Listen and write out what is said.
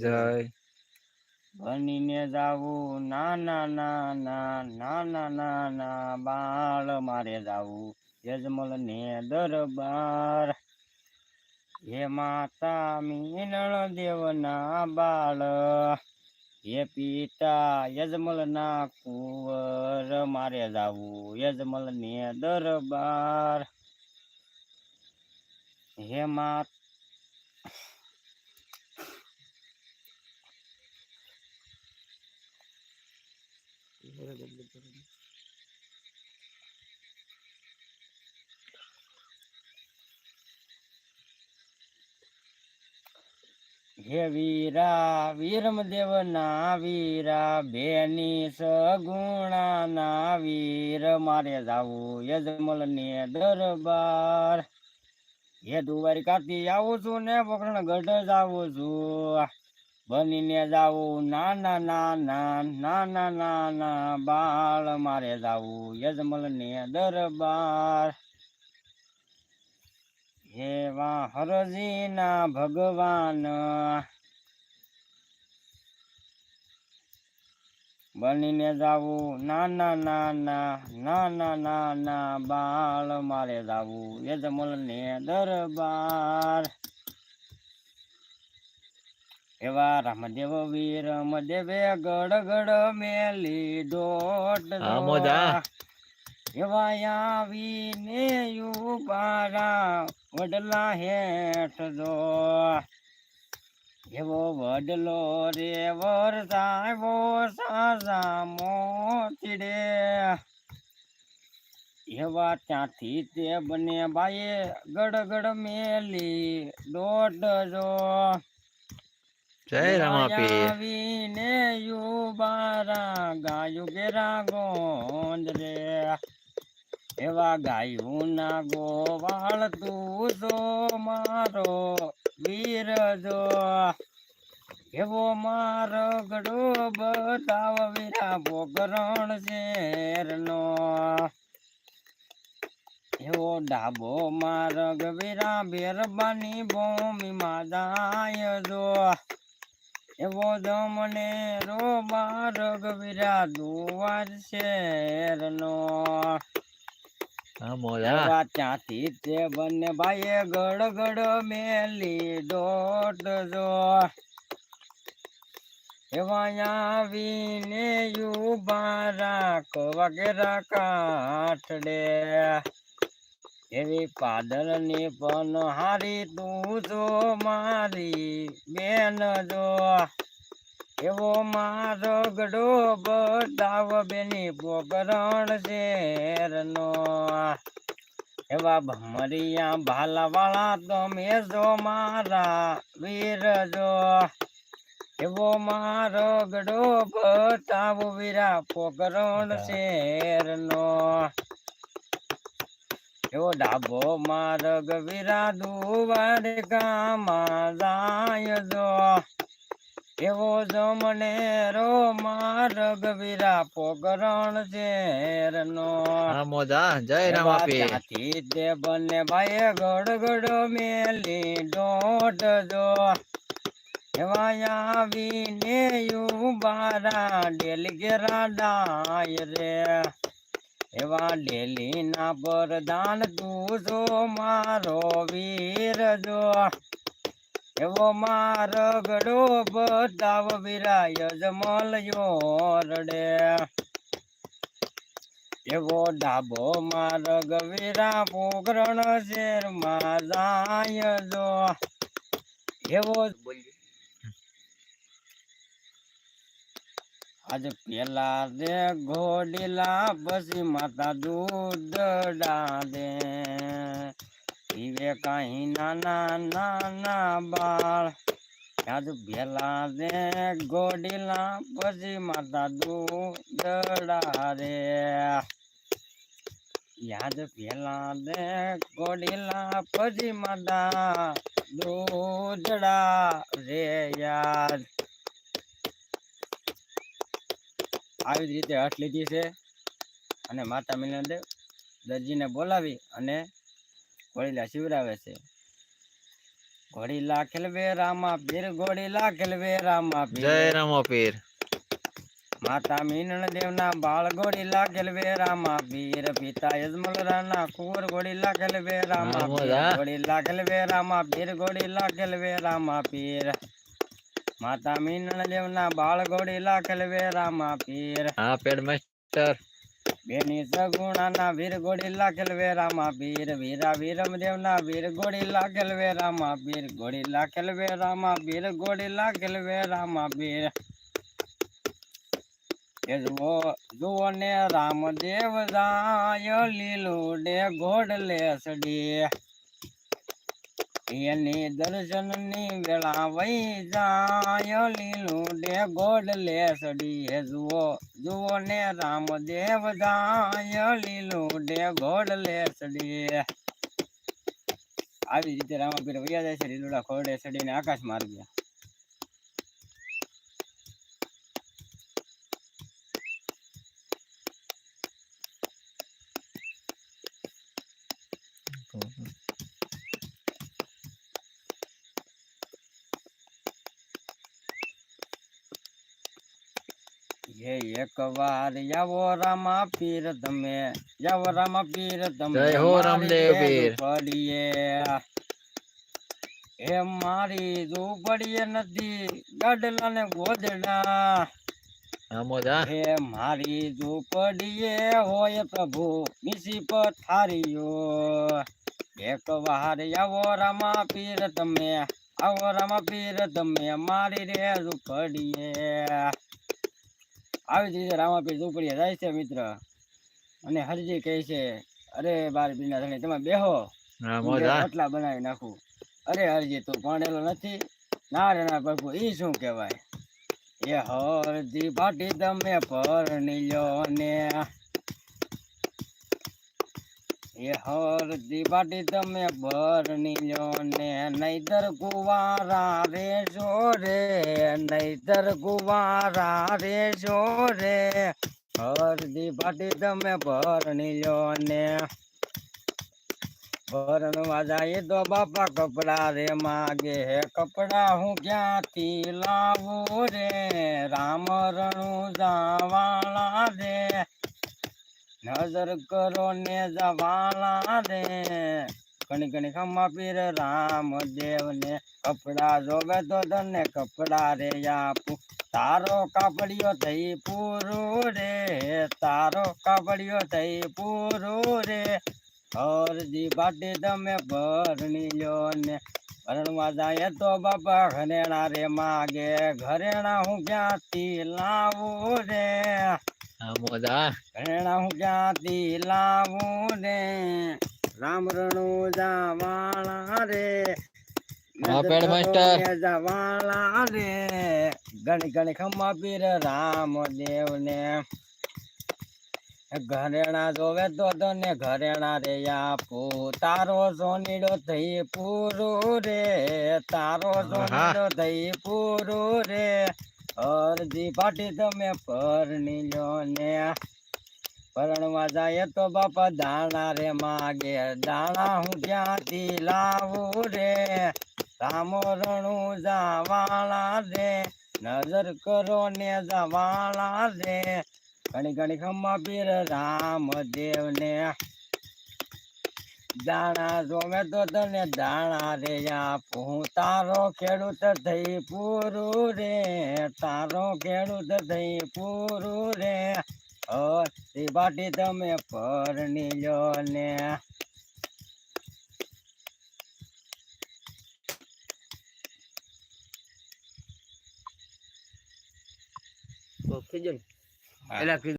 જય. બનીને જાવું. નાના નાના નાના નાના બાળ મારે જાવું. યજમલ ને દરબાર. હે માતા મીનળ દેવના બાળ. હે પિતા યજમલ ના કુંવર મારે જાવું. યજમલ ને દરબાર. હે માત હે વીરા વીરમદેવ ના વીરા, બેની સગુણા ના વીર, મારે જાવું યજમલ ને દરબાર. હે કાતી આવું છું ને પકડણ ગઢ જાવું છું. બનીને જાવું નાના નાના નાના નાના બાળ મારે જાવું યજમલ ને દરબાર એવા હરજીના ભગવાન બનીને જાવું નાના નાના નાના નાના બાળ મારે જાવું યજમલ ને દરબાર એવા રામદેવ વીર મદેવે ગડ ગડ મેલી દોટ. એવા આવીને ઉભારા વડલા હેઠ દો એવો વડલો રે વરસાવો સાસા મોતીડે. એવા ત્યાંથી તે બને બાએ ગડગડ મેલી દોઢ જો જય રામાપીર આવીને યુબારા ગાયું ગેરા ગોંદ રે એવા ગાયું ના ગોવાળ તું જો મારો વીર જો એવો મારો ગડો બતાવ વીરા બોગરણ શેરનો. એવો ડાબો માર્ગ વીરા બેરબાની ભૂમિ જાય જો એવો જમણે રો માર્ગ વીરા દુવાર શેરનો ત્યાંથી તે બંને ભાઈએ મેલી દોટ જો. એવા આવીને યુબા રાખ વગેરા કાઠડે એવી પાદરની પણ હારી તું જો મારી બેન જો. એવો મારો ગડો બતાવ બેની પોકરણ શેરનો. એવા ભમરિયા ભાલાવાળા તમે જો મારા વીર જો. એવો મારો ગડો બતાવ વીરા પોકરણ શેરનો. એવો ડાબો માર્ગ વીરા દુવાર ગામમાં જાય જો. એવો જમને રો માર્ગ વિરા પોકરણ ઝેર નો મોદા જય રામ આપી. તે બંને ભાઈએ ગડ ગડ મેલી ડોટ જો. એવાયા આવીને યુબારા ડેલ ગેરા ડાય રે. એવા ડેલી ના પરદાન તું જો મારો વીર જો. એવો માર ગડો બતાવ વિરાય જમલ યોરડે એવો ડાબો માર્ગ વીરા પોગરણ શેરમાં જાય જો. એવો આજ પેલા દે ઘોડીલા પછી માતા દૂધ ડાદે પીવે કાંઈ નાના નાના બાળ. આજ ભેલા દે ઘોડીલા પછી માતા દૂધ ડાદે યાદ પેલા દે ઘોડીલા પછી માતા દૂધડા રે યાદ આવી જ રીતે હઠ લીધી છે. અને માતા મિલનદેવ દરજીને બોલાવી અને ઘોડીલા શિવરાવે છે. ઘોડીલા ખેલવે રામા પીર ઘોડીલા ખેલવે રામા જય પીર. માતા મીનણ દેવના બાળ ઘોડીલા ખેલવે રામા પીર. પિતા યજમલ રાના કુંવર ઘોડીલા ખેલવે રામા પીર. ઘોડીલા ખેલવે રામા પીર ઘોડીલા ખેલવે રામા પીર. માતા મીનળદેવ ના બાળ ઘોડીલા ખેલવે રામા પીર. હા પેડ માસ્ટર. બેની સગુણાના વીર ઘોડીલા ખેલવે રામા પીર. વીરા વીરમ દેવના વીર ઘોડીલા ખેલવે રામા પીર. ઘોડીલા ખેલવે રામા પીર. ઘોડીલા ખેલવે રામા પીર. એ જુઓ જુઓ ને રામદેવ જાય લીલું ડે ઘોડલે સડી એની દર્શનની વેળા વહી જાય, લીલું ડે ગોડલે સડી હે જુઓ જુઓ ને રામદેવ જાય, લીલું ડે ગોડ લે સડી આવી રીતે રામાપીર વૈયા જાય છે, લીલુડા ખોડે સડીને આકાશ માર ગયા હે એક વાર. આવો રામા પીર તમે આવો રામા પીર તમે જય હો મારી રામદેવ પીર. પડીએ. હે મારી ઝૂંપડીએ નથી ગાડલા ને ગોદડા. હે મારી ઝૂંપડીએ હોય પ્રભુ મિસી પથારીઓ. એક વાર આવો રામા પીર તમે આવો રામા પીર તમે મારી રે ઝૂંપડીએ આવી જ રીતે રામાપીર ઝૂંપડીએ જાય છે મિત્ર. અને હરજી કહે છે અરે બાર બીના ધણી તમે બેહો. રોટલા બનાવી નાખું. અરે હરજી તું ભણેલો નથી. ના રે ના પ્રભુ ઈ શું કહેવાય? એ હરજી પાટી તમે પરણી લ્યો ને એ હરજી પાટી તમે પરણી લ્યો ને નહીતર કુવારા રેશો રે નહીતર કુવારા રેશો રે હરજી પાટી તમે પરણી લ્યો ને ભરણવા જાય તો બાપા કપડા રે માગે હે કપડા હું ક્યાંથી લાવું રે રામ રણું જાવાળા રે નજર કરો ને જવાલા રે ઘણી ઘણી ખમા પીર રામદેવ ને કપડા જોવે તો તને કપડા રે આપું. તારો કાપડિયો થઈ પૂરો રે, તારો કાપડિયો થઈ પૂરો રે. હરજી પાટી તમે ભરણી લ્યો ને. ભરણવા જાય તો બાપા ઘરેણા રે માગે, ઘરેણા હું ક્યાંથી લાવું રે? હા મોજા ઘરેણા હું ક્યાંથી લાવું રે રામ દેવ જાવાળા રે. Pad master. જવાળા રે. ઘણી ઘણી ખમા પીર રામદેવ ને ઘરેણા જોવે તો તને ઘરેણા રે આપો. તારો સોનીડો થઈ પૂરું રે. તારો સોનીડો થઈ પૂરું રે. અરજી પાટી તમે પરણી લ્યો ને. પરણવા જાય તો બાપા દાણા રે માગે. દાણા હું ક્યાંથી લાવું રે? રામો રણું જાવાળા રે નજર કરો ને જવાળા રે ઘણી ઘણી ખમ્મા પીર રામદેવ ને દાણા તો તને દાણા રે આપું. તારો ખેડૂત થઈ પૂરું રે તારો ખેડૂત થઈ પૂરું રે. બાટી તમે પરણી લો ને. એટલે